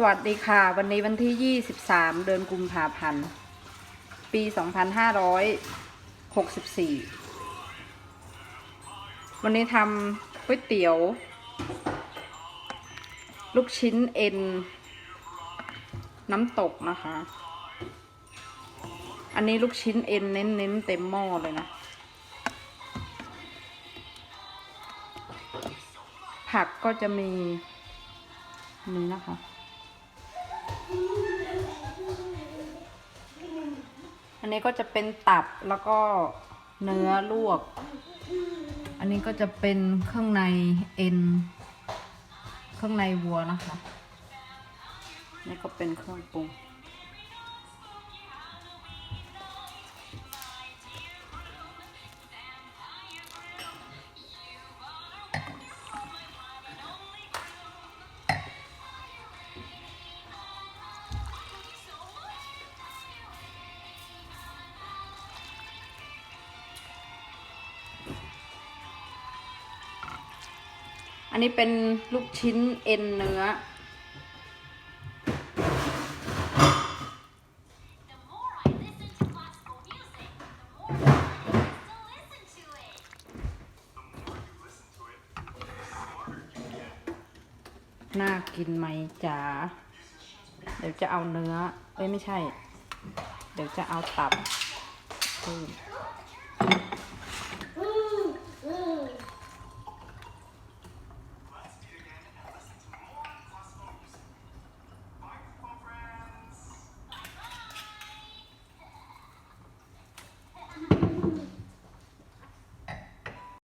สวัสดีค่ะ วันนี้วันที่ 23 เดือนกุมภาพันธ์ ปี 2564 วันนี้ทำก๋วยเตี๋ยว ลูกชิ้นเอ็น น้ำตกนะคะ อันนี้ลูกชิ้นเอ็นเน้นๆเต็มหม้อเลยนะ ผักก็จะมีนี้นะคะ อันนี้ก็จะเป็นตับแล้วก็เนื้อลวก อันนี้ก็จะเป็นเครื่องในเอ็น เครื่องในวัวนะคะ นี่ก็เป็นเครื่องปรุง อันนี้เป็นลูกชิ้นเอ็นเนื้อ น่ากินไหมจ๋า เดี๋ยวจะเอาเนื้อ เอ้ยไม่ใช่ เดี๋ยวจะเอาตับเพิ่ม